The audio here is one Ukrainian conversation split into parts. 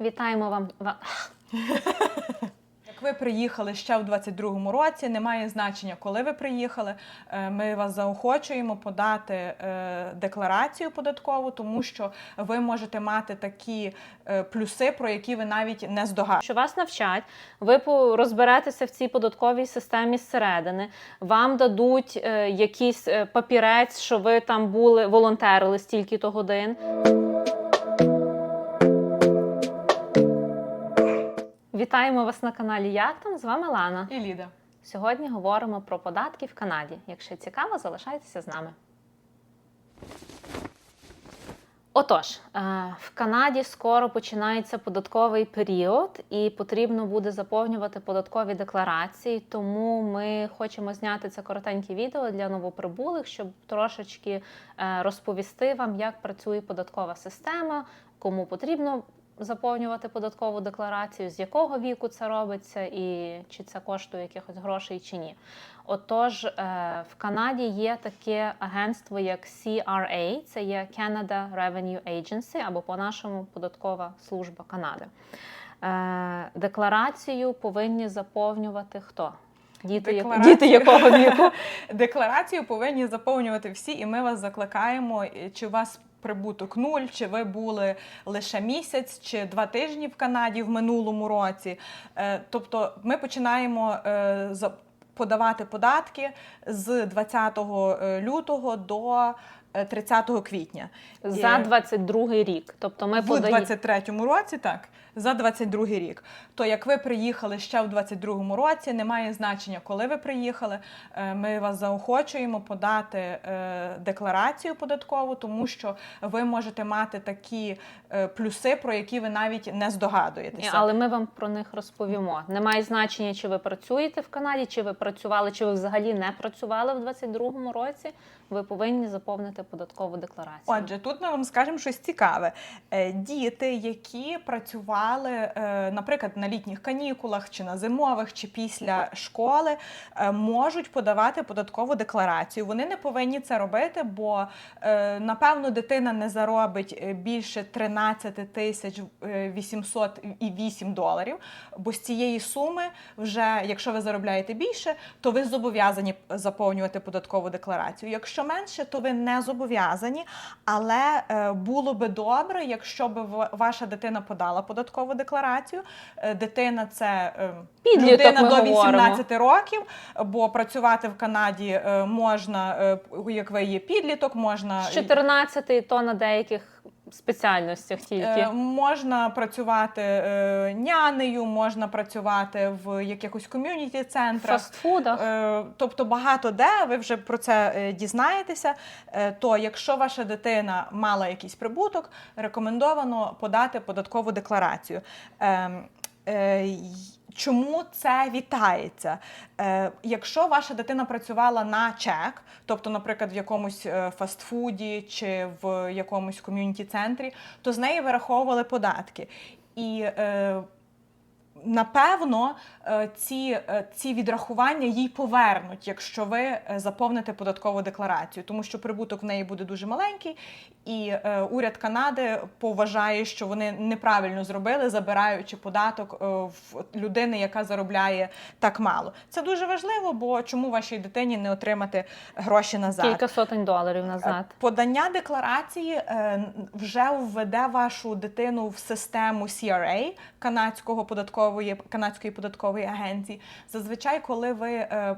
Вітаємо вам. Як ви приїхали ще в 22-му році, немає значення, коли ви приїхали. Е, Ми вас заохочуємо подати е, декларацію податкову, тому що ви можете мати такі е, плюси, про які ви навіть не здогадуєтесь. Що вас навчать, ви розберетеся в цій податковій системі зсередини, вам дадуть якийсь папірець, що ви там були, волонтерили стільки-то годин. Вітаємо вас на каналі Як там? З вами Лана. І Ліда. Сьогодні говоримо про податки в Канаді. Якщо цікаво, залишайтеся з нами. Отож, е, в Канаді скоро починається податковий період, і потрібно буде заповнювати податкові декларації. Тому ми хочемо зняти це коротеньке відео для новоприбулих, щоб трошечки е, розповісти вам, як працює податкова система, кому потрібно заповнювати податкову декларацію, з якого віку це робиться, і чи це коштує якихось грошей чи ні. Отож, е, в Канаді є таке агентство, як CRA, це є Canada Revenue Agency, або по-нашому Податкова служба Канади. Е, Декларацію повинні заповнювати хто? Діти, як- діти якого віку? Декларацію повинні заповнювати всі, і ми вас закликаємо, чи у вас прибуток нуль, чи ви були лише місяць чи два тижні в Канаді в минулому році. Е, Тобто ми починаємо е, подавати податки з 20 лютого до е, 30 квітня. За І- 22 рік. Тобто ми в подає... 23-му році, так, за 22-й рік. То як ви приїхали ще в 22-му році, немає значення, коли ви приїхали. Е, Ми вас заохочуємо подати е, декларацію податкову, тому що ви можете мати такі е, плюси, про які ви навіть не здогадуєтеся. Але ми вам про них розповімо. Немає значення, чи ви працюєте в Канаді, чи ви працювали, чи ви взагалі не працювали в 22-му році. Ви повинні заповнити податкову декларацію. Отже, тут ми вам скажемо щось цікаве. Діти, які працювали, е, наприклад, на літніх канікулах чи на зимових, чи після школи, е, можуть подавати податкову декларацію. Вони не повинні це робити, бо е, напевно дитина не заробить більше 13 тисяч е, 808 доларів. Бо з цієї суми, вже якщо ви заробляєте більше, то ви зобов'язані заповнювати податкову декларацію. Якщо менше, то ви не зобов'язані. Але було би добре, якщо б ваша дитина подала податкову декларацію. Е, Дитина це е, Підліток, людина до 18 говоримо. років, бо працювати в Канаді е, можна, як ви є підліток, можна З 14 то на деяких спеціальностях тільки. Е, Можна працювати е, нянею, можна працювати в якихось ком'юніті В центрах. фастфудах. Е, Тобто багато де ви вже про це е, дізнаєтеся. Е, То якщо ваша дитина мала якийсь прибуток, рекомендовано подати податкову декларацію. Чому це вітається? Е, якщо ваша дитина працювала на чек, тобто, наприклад, в якомусь е, фастфуді чи в якомусь ком'юніті центрі, то з неї вираховували податки. І е, Напевно, е, ці, е, ці відрахування їй повернуть, якщо ви е, заповните податкову декларацію, тому що прибуток в неї буде дуже маленький, і уряд Канади поважає, що вони неправильно зробили, забираючи податок в людини, яка заробляє так мало. Це дуже важливо, бо чому вашій дитині не отримати гроші назад? Кілька сотень доларів назад. Подання декларації вже введе вашу дитину в систему CRA канадського податкової канадської податкової агенції. Зазвичай, коли ви е,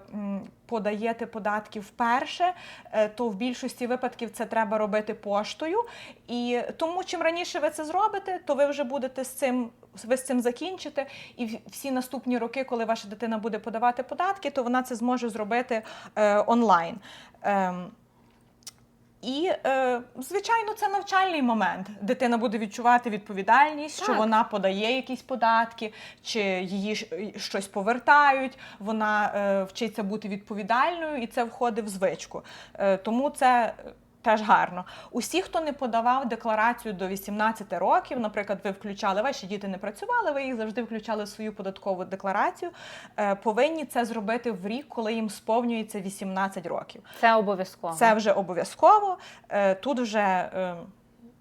подаєте податки вперше, е, то в більшості випадків це треба робити поштою. І тому, чим раніше ви це зробите, то ви вже будете з цим. Ви з цим закінчите, і всі наступні роки, коли ваша дитина буде подавати податки, то вона це зможе зробити е, онлайн. І, е, звичайно, це навчальний момент. Дитина буде відчувати відповідальність, що Так. вона подає якісь податки, чи її щ- щось повертають. Вона е, вчиться бути відповідальною, і це входить в звичку. Е, тому це. Теж гарно. Усі, хто не подавав декларацію до 18 років, наприклад, ви включали, ваші діти не працювали, ви їх завжди включали в свою податкову декларацію, е, повинні це зробити в рік, коли їм сповнюється 18 років. Це обов'язково. Це вже обов'язково. Е, Тут вже е,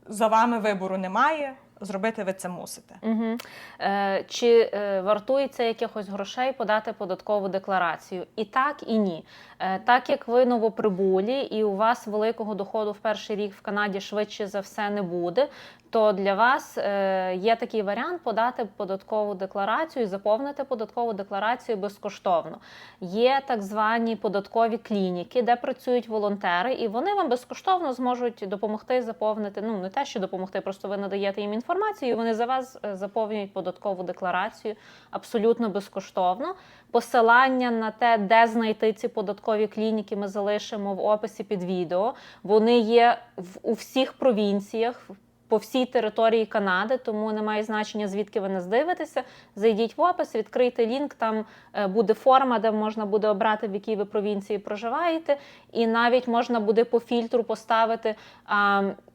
за вами вибору немає. Зробити ви це мусите. Угу. Е, чи е, вартується якихось грошей подати податкову декларацію? І так, і ні. Е, так як ви новоприбулі, і у вас великого доходу в перший рік в Канаді швидше за все не буде, то для вас е, є такий варіант подати податкову декларацію і заповнити податкову декларацію безкоштовно. Є так звані податкові клініки, де працюють волонтери, і вони вам безкоштовно зможуть допомогти заповнити. Ну не те, що допомогти, просто ви надаєте їм інформацію. і Вони за вас е, заповнюють податкову декларацію абсолютно безкоштовно. Посилання на те, де знайти ці податкові клініки, ми залишимо в описі під відео. Вони є в у всіх провінціях. По всій території Канади, тому не має значення, звідки ви нас дивитеся. Зайдіть в опис, відкрийте лінк. Там е, буде форма, де можна буде обрати, в якій ви провінції проживаєте, і навіть можна буде по фільтру поставити,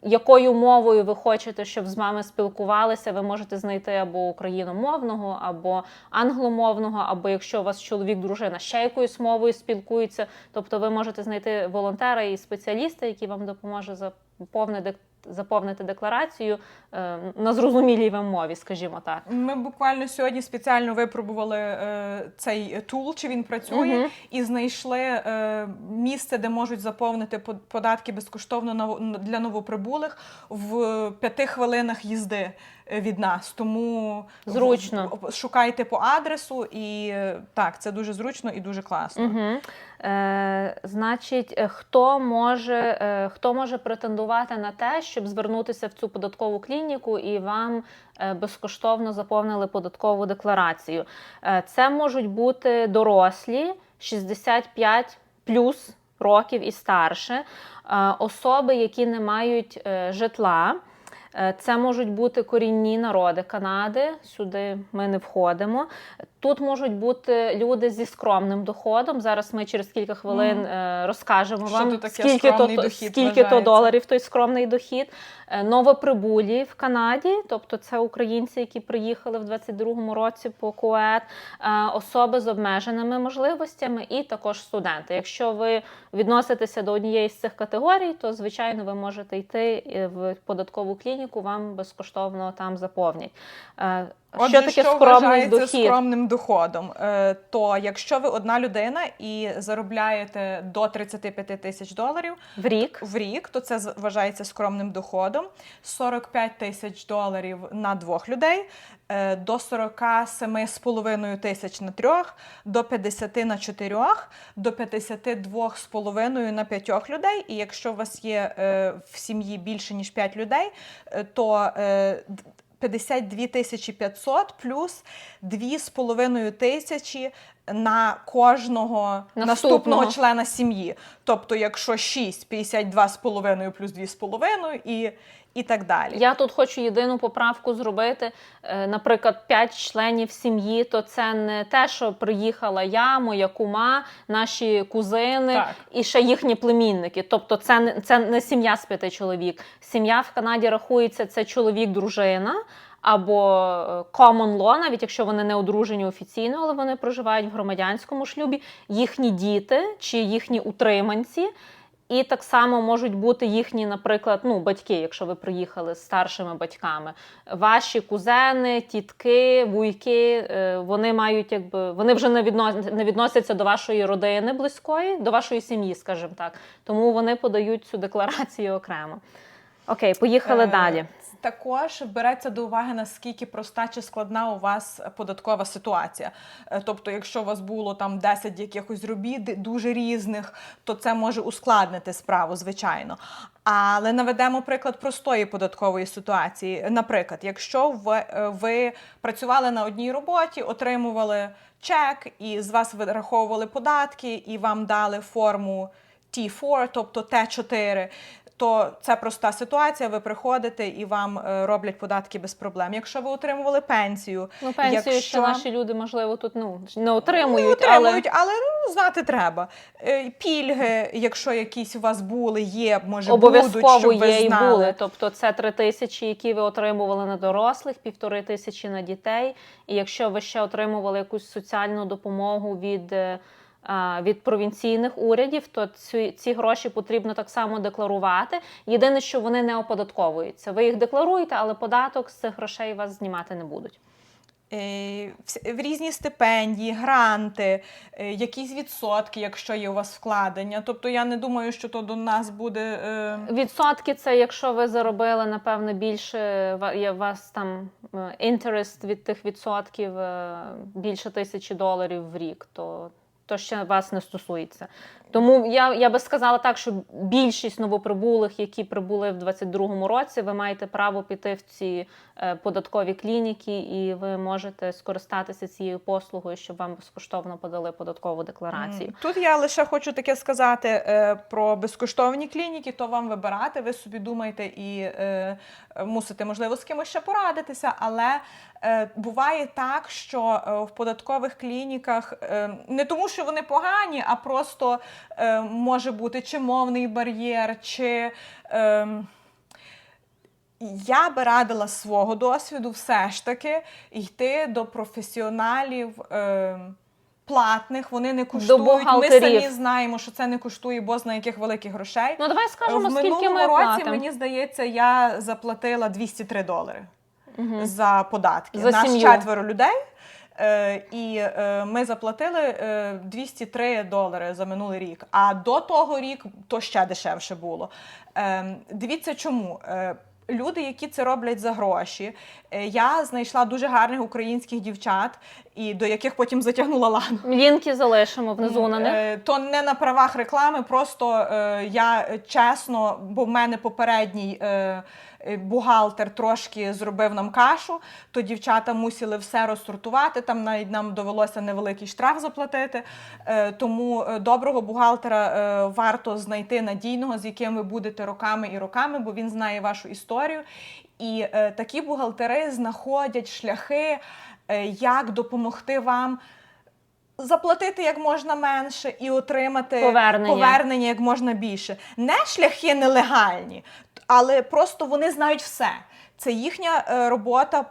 якою мовою ви хочете, щоб з вами спілкувалися. Ви можете знайти або україномовного, або англомовного, або якщо у вас чоловік, дружина ще якоюсь мовою спілкується. Тобто ви можете знайти волонтера і спеціаліста, який вам допоможе заповнити заповнити декларацію е, на зрозумілій вам мові, скажімо так. Ми буквально сьогодні спеціально випробували е, цей тул, чи він працює, Мгм. і знайшли е, місце, де можуть заповнити под- податки безкоштовно для новоприбулих в п'яти хвилинах їзди е, від нас. Тому Зручно. шукайте по адресу, і е, так, це дуже зручно і дуже класно. Угу. Е, значить, е, хто може, е, хто може претендувати на те, щоб звернутися в цю податкову клініку і вам безкоштовно заповнили податкову декларацію? Це можуть бути дорослі 65 плюс років і старше, особи, які не мають житла. Е, Це можуть бути корінні народи Канади. Сюди ми не входимо. Тут можуть бути люди зі скромним доходом. Зараз ми через кілька хвилин е, розкажемо Що вам, то таке скільки, то, дохід скільки то доларів той скромний дохід. Е, Новоприбулі в Канаді, тобто це українці, які приїхали в 22-му році по КУЕТ, е, особи з обмеженими можливостями і також студенти. Якщо ви відноситеся до однієї з цих категорій, то звичайно ви можете йти е, в податкову клініку, вам безкоштовно там заповнять. Отже, що таке скромний вважається дохід? скромним доходом? То якщо ви одна людина і заробляєте до 35 тисяч доларів В рік в рік, то це вважається скромним доходом. 45 тисяч доларів на двох людей, е, до 47,5 тисяч на трьох, до 50 на чотирьох, до 52,5 на п'ятьох людей. І якщо у вас є е, в сім'ї більше ніж 5 людей, е, то 52 тисячі 500 плюс 2,5 тисячі на кожного Наступного. наступного члена сім'ї. Тобто, якщо 6, 52,5 плюс 2,5 і, і так далі. Я тут хочу єдину поправку зробити. Е, Наприклад, 5 членів сім'ї, то це не те, що приїхала я, моя кума, наші кузини Так. і ще їхні племінники. Тобто, це не це не сім'я з п'яти чоловік. Сім'я в Канаді рахується це чоловік, дружина. Або е, common law, навіть якщо вони не одружені офіційно, але вони проживають в громадянському шлюбі, їхні діти чи їхні утриманці, і так само можуть бути їхні, наприклад, ну, батьки, якщо ви приїхали з старшими батьками. Ваші кузени, тітки, вуйки, е, вони мають, якби вони вже не відно- не відносяться до вашої родини близької, до вашої сім'ї, скажімо так. Тому вони подають цю декларацію окремо. Окей, поїхали Е, далі. Також береться до уваги, наскільки проста чи складна у вас податкова ситуація. Е, Тобто, якщо у вас було там 10 якихось робіт дуже різних, то це може ускладнити справу, звичайно. Але наведемо приклад простої податкової ситуації. Наприклад, якщо ви, е, ви працювали на одній роботі, отримували чек, і з вас вираховували податки, і вам дали форму T4, тобто Т4, то це проста ситуація. Ви приходите і вам е, роблять податки без проблем. Якщо ви отримували пенсію, Ну, пенсію ще наші люди, можливо, тут ну, не отримують, не отримують, але але, ну, знати треба. Е, Пільги, якщо якісь у вас були, є, може обов'язково будуть, щоб ви є і були. Тобто це три тисячі, які ви отримували на дорослих, півтори тисячі на дітей. І якщо ви ще отримували якусь соціальну допомогу від е, від провінційних урядів, то ці, ці гроші потрібно так само декларувати. Єдине, що вони не оподатковуються. Ви їх декларуєте, але податок з цих грошей вас знімати не будуть. Е, в різні стипендії, гранти, е, якісь відсотки, якщо є у вас вкладення. Тобто я не думаю, що то до нас буде. е, Відсотки це якщо ви заробили, напевно, більше у вас там інтерест від тих відсотків більше тисячі доларів в рік, то, то ще вас не стосується. Тому я, я би сказала так, що більшість новоприбулих, які прибули в 22-му році, ви маєте право піти в ці е, податкові клініки, і ви можете скористатися цією послугою, щоб вам безкоштовно подали податкову декларацію. Тут я лише хочу таке сказати е, про безкоштовні клініки, то вам вибирати. Ви собі думаєте і е, мусите, можливо, з кимось ще порадитися, але буває так, що в податкових клініках не тому, що вони погані, а просто е, може бути чи мовний бар'єр, чи. Е, я би радила свого досвіду все ж таки йти до професіоналів е, платних. Вони не коштують. Ми самі знаємо, що це не коштує бозна яких великих грошей. Ну давай скажемо, в скільки минулому ми році, платимо. мені здається, я заплатила 203 долари Мгм. за податки. За Нас сім'ю. четверо людей. Е, і е, ми заплатили е, 203 долари за минулий рік. А до того рік то ще дешевше було. Е, дивіться, чому. Е, Люди, які це роблять за гроші, е, я знайшла дуже гарних українських дівчат, і до яких потім затягнула лану. Лінки залишимо внизу на них. Е, То не на правах реклами, просто е, я е, чесно, бо в мене попередній е, е, бухгалтер трошки зробив нам кашу, то дівчата мусили все розсортувати. Там навіть нам довелося невеликий штраф заплатити. Е, Тому е, доброго бухгалтера е, варто знайти надійного, з яким ви будете роками і роками, бо він знає вашу історію. І е, такі бухгалтери знаходять шляхи, е, як допомогти вам заплатити як можна менше і отримати Повернення. повернення як можна більше. Не шляхи нелегальні, але просто вони знають все. Це їхня е, робота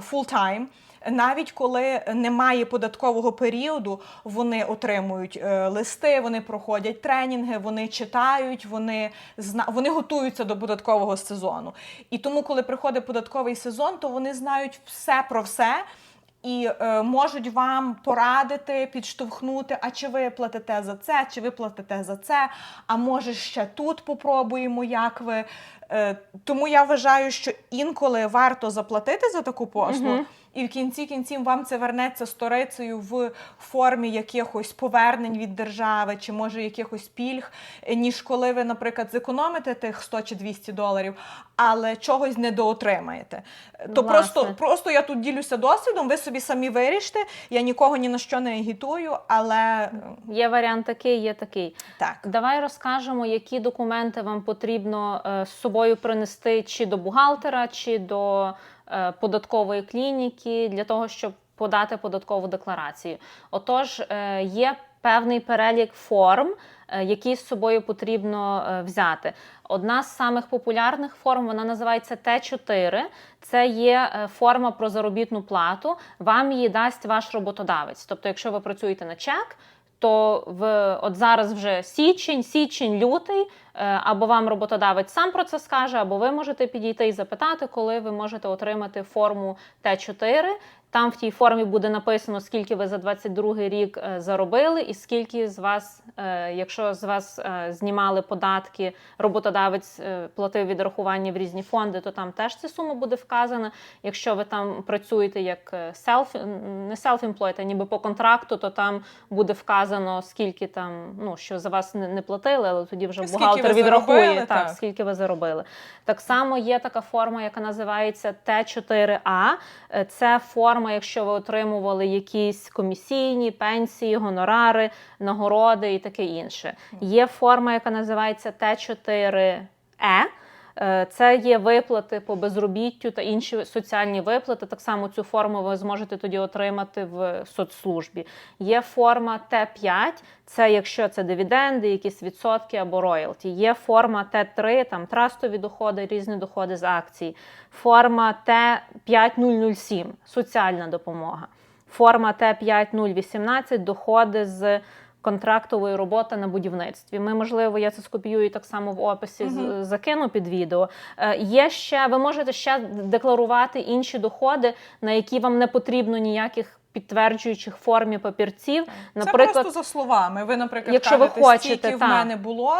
фултайм. Навіть коли немає податкового періоду, вони отримують е, листи, вони проходять тренінги, вони читають, вони зна... вони готуються до податкового сезону. І тому, коли приходить податковий сезон, то вони знають все про все і е, можуть вам порадити, підштовхнути. А чи ви платите за це, чи ви платите за це? А може ще тут попробуємо, як ви. Е, тому я вважаю, що інколи варто заплатити за таку послугу. Мгм. І в кінці кінців вам це вернеться сторицею в формі якихось повернень від держави, чи може якихось пільг, ніж коли ви, наприклад, зекономите тих 100 чи 200 доларів, але чогось не доотримаєте. Е, То Власне. просто, просто я тут ділюся досвідом, ви собі самі вирішите. Я нікого ні на що не агітую, але е, Є варіант такий, є такий. так. Давай розкажемо, які документи вам потрібно е, з собою принести чи до бухгалтера, чи до е, податкової клініки для того, щоб подати податкову декларацію. Отож, е, є певний перелік форм, е, які з собою потрібно взяти. Одна з самих популярних форм вона називається Т4. Це є форма про заробітну плату. Вам її дасть ваш роботодавець. Тобто, якщо ви працюєте на чек, то в от зараз вже січень, січень, лютий, е, або вам роботодавець сам про це скаже, або ви можете підійти і запитати, коли ви можете отримати форму Т4. Там в тій формі буде написано, скільки ви за 22 рік е, заробили, і скільки з вас, е, якщо з вас е, знімали податки, роботодавець платив відрахування в різні фонди, то там теж ця сума буде вказана. Якщо ви там працюєте як self, не self-employed, а ніби по контракту, то там буде вказано, скільки там, ну що за вас не, платили, але тоді вже скільки бухгалтер ви відрахує заробили, так, так. скільки ви заробили. Так само є така форма, яка називається Т4А. Е, Це форма, якщо ви отримували якісь комісійні, пенсії, гонорари, нагороди і таке інше. Є форма, яка називається Т4Е. Е, Це є виплати по безробіттю та інші соціальні виплати. Так само цю форму ви зможете тоді отримати в соцслужбі. Є форма Т5, це якщо це дивіденди, якісь відсотки або роялті. Є форма Т3, там трастові доходи, різні доходи з акцій. Форма Т5007 соціальна допомога. форма Т5018 доходи з контрактової роботи на будівництві. Ми, можливо, я це скопіюю так само в описі, Мгм. закину під відео. Е, Є ще, ви можете ще декларувати інші доходи, на які вам не потрібно ніяких підтверджуючих формі папірців. Це Наприклад, просто за словами. Ви, наприклад, Якщо ви хочете, в мене було.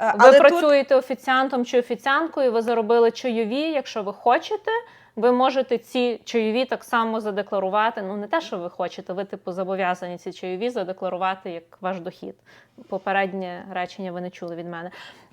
е, ви але тут працюєте офіціантом чи офіціанткою, ви заробили чайові. Якщо ви хочете, ви можете ці чайові так само задекларувати. Ну не те, що ви хочете, ви типу зобов'язані ці чайові задекларувати як ваш дохід. Попереднє речення ви не чули від мене.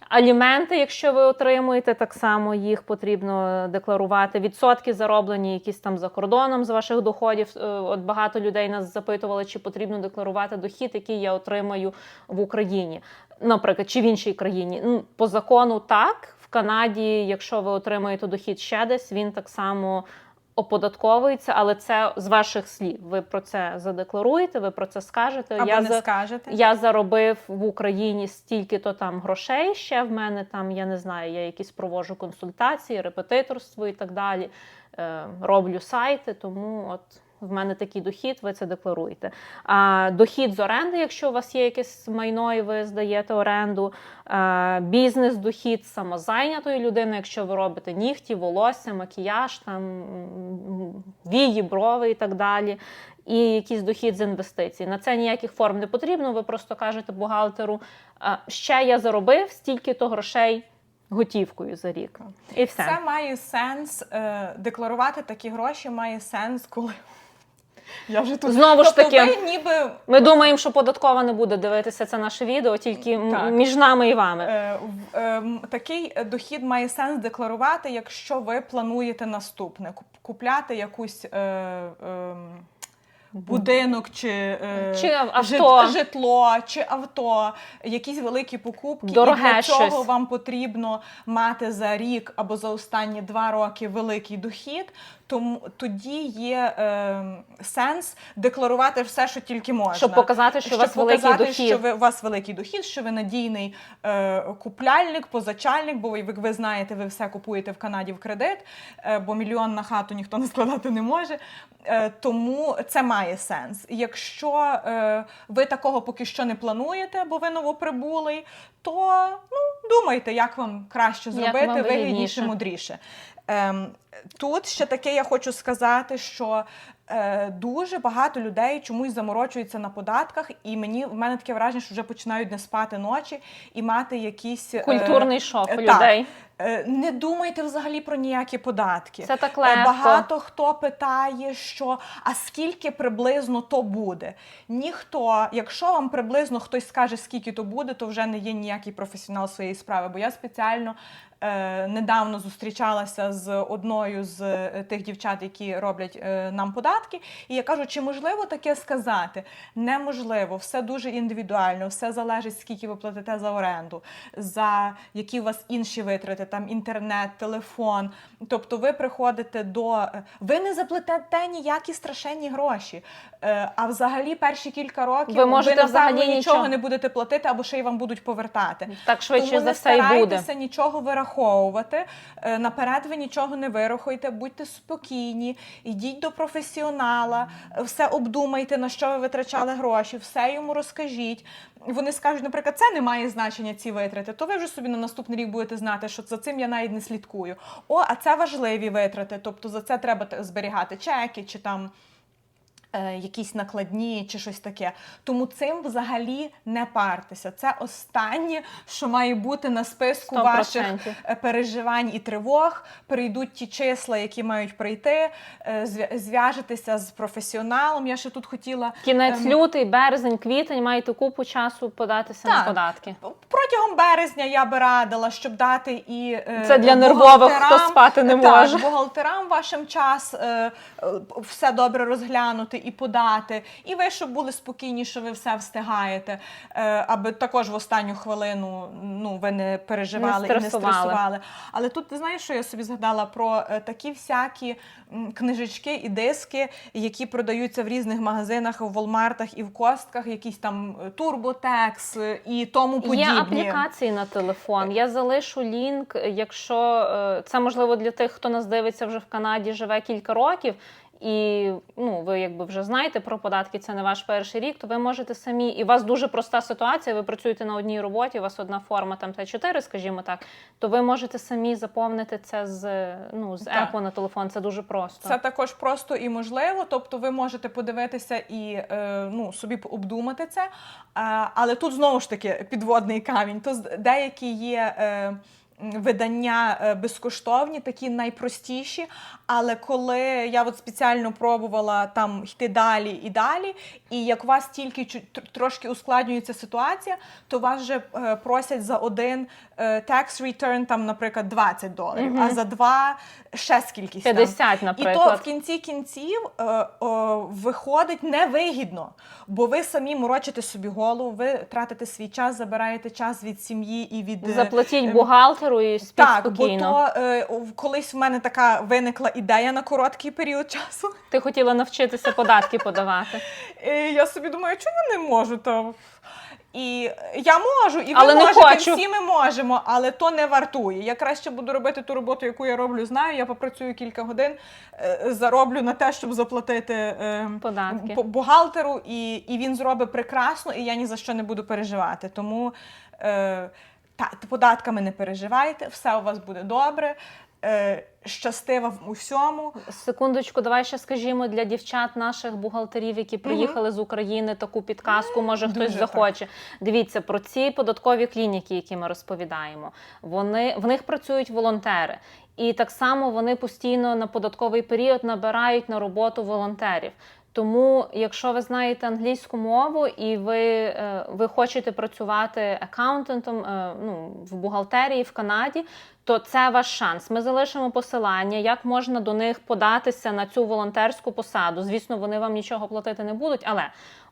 Аліменти, якщо ви отримуєте, так само їх потрібно декларувати. Відсотки зароблені якісь там за кордоном з ваших доходів. Е, От багато людей нас запитували, чи потрібно декларувати дохід, який я отримаю в Україні, наприклад, чи в іншій країні. Ну, по закону так. Канаді, якщо ви отримаєте дохід ще десь, він так само оподатковується, але це з ваших слів. Ви про це задекларуєте, ви про це скажете. або я не за... скажете. Я заробив в Україні стільки-то там грошей. Ще в мене там, я не знаю, я якісь проводжу консультації, репетиторство і так далі. Е, роблю сайти, тому от. В мене такий дохід, ви це декларуєте. А, дохід з оренди, якщо у вас є якесь майно і ви здаєте оренду, а, бізнес-дохід самозайнятої людини, якщо ви робите нігті, волосся, макіяж, там, вії, брови і так далі і якийсь дохід з інвестицій. На це ніяких форм не потрібно. Ви просто кажете бухгалтеру, ще я заробив стільки-то грошей готівкою за рік. І все. Це має сенс е, декларувати такі гроші має сенс, коли я вже тут Знову ж Тобто таки, ви ніби ми думаємо, що податкова не буде дивитися це наше відео, тільки м- Так. між нами і вами. Е, в- ем, Такий дохід має сенс декларувати, якщо ви плануєте наступне куп- купляти якусь е, ем, будинок чи, е, Чи авто. жит- житло, чи авто, якісь великі покупки. Дороге і для цього щось. вам потрібно мати за рік або за останні два роки великий дохід. Тому тоді є е, сенс декларувати все, що тільки можна. Щоб показати, що у вас великий показати, дохід. що ви, у вас великий дохід, що ви надійний е, купляльник, позачальник, бо ви, як ви знаєте, ви все купуєте в Канаді в кредит, е, бо мільйон на хату ніхто не складати не може. Е, тому це має сенс. Якщо е, ви такого поки що не плануєте, бо ви новоприбулий, то ну, думайте, як вам краще Як зробити, вам вигідніше, мудріше. Ем, тут ще таке я хочу сказати, що дуже багато людей чомусь заморочуються на податках, і мені в мене таке враження, що вже починають не спати ночі і мати якісь е, Культурний шок у е, людей. Е, Не думайте взагалі про ніякі податки. Це так Е, легко. Багато хто питає, що а скільки приблизно то буде. Ніхто, якщо вам приблизно хтось скаже, скільки то буде, то вже не є ніякий професіонал своєї справи. Бо я спеціально е, недавно зустрічалася з одною з е, тих дівчат, які роблять е, нам податки, і я кажу, чи можливо таке сказати? Неможливо, все дуже індивідуально, все залежить, скільки ви платите за оренду, за які у вас інші витрати, там інтернет, телефон. Тобто ви приходите до. Ви не заплатите ніякі страшенні гроші. Е, А взагалі перші кілька років Ви можете напевно, взагалі нічого нічого. не будете платити, або ще й вам будуть повертати. Так швидше Тому за не все і буде. старайтеся нічого вираховувати. Е, Наперед ви нічого не вирахуєте, будьте спокійні, йдіть до професіонала, е, все обдумайте, на що ви витрачали гроші, все йому розкажіть. Вони скажуть, наприклад, це не має значення ці витрати, то ви вже собі на наступний рік будете знати, що за цим я навіть не слідкую. О, а це важливі витрати, тобто за це треба зберігати чеки чи там. Е, Якісь накладні чи щось таке. Тому цим взагалі не партеся. Це останнє, що має бути на списку 100%. ваших е, переживань і тривог. Прийдуть ті числа, які мають прийти, е, зв'яжетеся з професіоналом. Я ще тут хотіла Кінець ем, лютий, березень, квітень маєте купу часу податися на податки. Протягом березня я би радила, щоб дати і е, Це для нервових, хто спати не так, може. бухгалтерам вашим час все добре розглянути і подати. І ви, щоб були спокійні, що ви все встигаєте, е, аби також в останню хвилину ну, ви не переживали Не і не стресували. Але тут ти знаєш, що я собі згадала про е, такі всякі книжечки і диски, які продаються в різних магазинах, в Волмартах і в костках, якісь там е, турботекс і тому подібні. Є аплікації на телефон. Я залишу лінк, якщо це можливо для тих, хто нас дивиться вже в Канаді, живе кілька років. І ну, ви якби вже знаєте про податки, це не ваш перший рік, то ви можете самі, і у вас дуже проста ситуація, ви працюєте на одній роботі, у вас одна форма там Т4, скажімо так, то ви можете самі заповнити це з, ну, з Так. на телефон, це дуже просто. Це також просто і можливо. Тобто, ви можете подивитися і е, ну, собі обдумати це. Але тут знову ж таки підводний камінь. То деякі є. Видання е, безкоштовні, такі найпростіші. Але коли я от спеціально пробувала там йти далі і далі, і як у вас тільки трошки ускладнюється ситуація, то вас вже е, просять за один е, tax return, там, наприклад, 20 доларів, Мгм. а за два ще скількись там. 50, І то в кінці кінців виходить невигідно, бо ви самі морочите собі голову, ви тратите свій час, забираєте час від сім'ї і від Заплатіть ем, бухгалтеру і спіть так, бо то е, колись в мене така виникла ідея на короткий період часу. Ти хотіла навчитися податки подавати. І я собі думаю, чому я не можу то. І я можу, і ви Але не можете, хочу. всі ми можемо, але то не вартує. Я краще буду робити ту роботу, яку я роблю, знаю. Я попрацюю кілька годин, е, зароблю на те, щоб заплатити е, Податки. бухгалтеру, і, і він зробить прекрасно, і я ні за що не буду переживати. Тому е, податками не переживайте, все у вас буде добре. Е, щастива в усьому. Секундочку, давай ще скажімо для дівчат наших бухгалтерів, які приїхали з України, таку підказку. Може хтось Дуже захоче. Дивіться про ці податкові клініки, які ми розповідаємо. Вони в них працюють волонтери. І так само вони постійно на податковий період набирають на роботу волонтерів. Тому, якщо ви знаєте англійську мову і ви, е, ви хочете працювати акаунтентом е, ну, в бухгалтерії в Канаді, то це ваш шанс. Ми залишимо посилання, як можна до них податися на цю волонтерську посаду. Звісно, вони вам нічого платити не будуть, але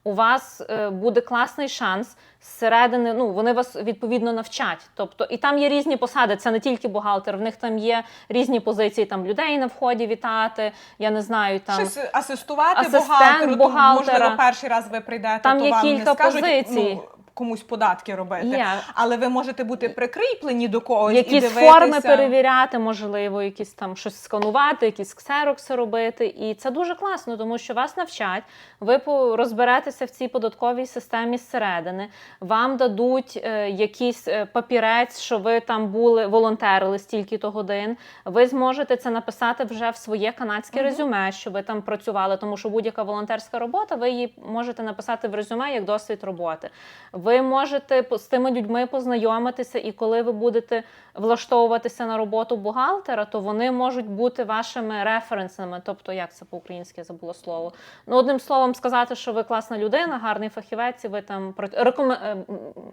у вас е, буде класний шанс зсередини. Ну вони вас відповідно навчать. Тобто, і там є різні посади. Це не тільки бухгалтер. В них там є різні позиції. Там людей на вході вітати. Я не знаю там. Щось асистувати Асистент бухгалтеру, то, бухгалтера. можливо, перший раз ви прийдете, Там то є вам кілька не скажуть, позицій. ну, комусь податки робити. Є. Але ви можете бути прикріплені до когось і Якісь дивитися. форми перевіряти, можливо, якісь там щось сканувати, якісь ксерокси робити. І це дуже класно, тому що вас навчать, ви розберетеся в цій податковій системі зсередини, вам дадуть е, якийсь е, папірець, що ви там були, волонтерили стільки-то годин. Ви зможете це написати вже в своє канадське резюме, що ви там працювали, тому що будь-яка волонтерська робота, ви її можете написати в резюме як досвід роботи. Ви можете з тими людьми познайомитися, і коли ви будете влаштовуватися на роботу бухгалтера, то вони можуть бути вашими референсами. Тобто, як це по-українськи я забула слово. Ну, одним словом, сказати, що ви класна людина, гарний фахівець, і ви там про рекоме... е,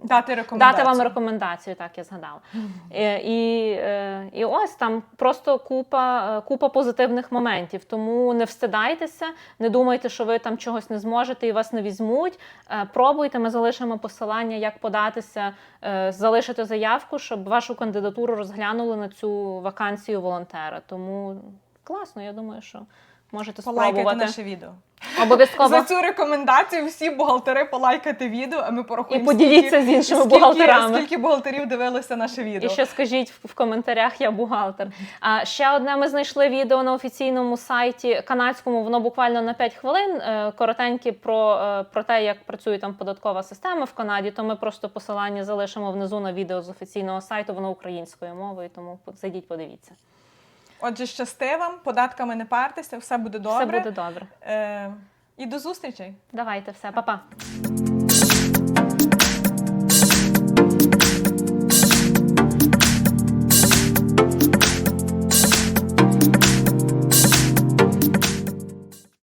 Дати рекомендацію. Дати вам рекомендацію, так я згадала. Е, І, е, і ось там просто купа, купа позитивних моментів. Тому не встидайтеся, не думайте, що ви там чогось не зможете і вас не візьмуть. Пробуйте, ми залишимо посилання, як податися, е, залишити заявку, щоб вашу кандидатуру розглянули на цю вакансію волонтера. Тому класно, я думаю, що можете Полайкайте спробувати. наше відео. Обов'язково. За цю рекомендацію всі бухгалтери полайкайте відео, а ми І поділіться скільки- з іншими скільки, бухгалтерами. Скільки бухгалтерів дивилися наше відео. І ще скажіть в коментарях, я бухгалтер. А ще одне ми знайшли відео на офіційному сайті канадському. Воно буквально на 5 хвилин. е, Коротеньке про, е, про те, як працює там податкова система в Канаді. То ми просто посилання залишимо внизу на відео з офіційного сайту. Воно українською мовою, тому зайдіть, подивіться. Отже, щасти вам, податками не партеся, все буде добре. Все буде добре. Е, і до зустрічей! Давайте все, па-па.